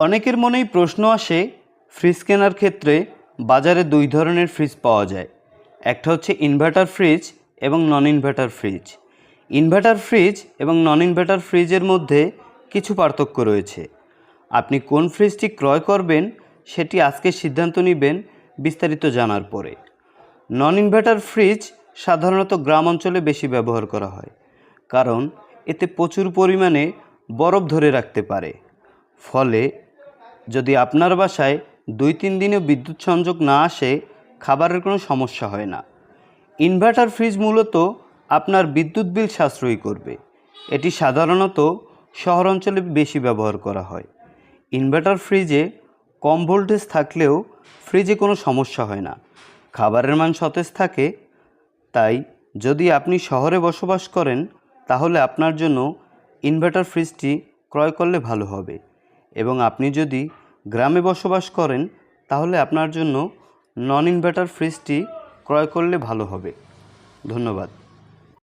অনেকের মনেই প্রশ্ন আসে, ফ্রিজ কেনার ক্ষেত্রে বাজারে দুই ধরনের ফ্রিজ পাওয়া যায়। একটা হচ্ছে ইনভার্টার ফ্রিজ এবং non inverter fridge inverter fridge এবং নন ইনভার্টার ফ্রিজের মধ্যে কিছু পার্থক্য রয়েছে। আপনি কোন ফ্রিজটি ক্রয় করবেন, সেটি আজকে সিদ্ধান্ত নেবেন বিস্তারিত জানার পরে। নন ইনভার্টার ফ্রিজ সাধারণত গ্রাম অঞ্চলে বেশি ব্যবহার করা হয়, কারণ এতে প্রচুর পরিমাণে বরফ ধরে রাখতে পারে। ফলে যদি আপনার বাসায় দুই তিন দিনেও বিদ্যুৎ সংযোগ না আসে, খাবারের কোনো সমস্যা হয় না। ইনভার্টার ফ্রিজ মূলত আপনার বিদ্যুৎ বিল সাশ্রয়ী করবে। এটি সাধারণত শহর অঞ্চলে বেশি ব্যবহার করা হয়। ইনভার্টার ফ্রিজে কম ভোল্টেজ থাকলেও ফ্রিজে কোনো সমস্যা হয় না। খাবারের মান সতেজ থাকে, তাই যদি আপনি শহরে বসবাস করেন, তাহলে আপনার জন্য ইনভার্টার ফ্রিজটি ক্রয় করলে ভালো হবে। এবং আপনি যদি গ্রামে বসবাস করেন, তাহলে আপনার জন্য নন ইনভার্টার ফ্রিজটি ক্রয় করলে ভালো হবে। ধন্যবাদ।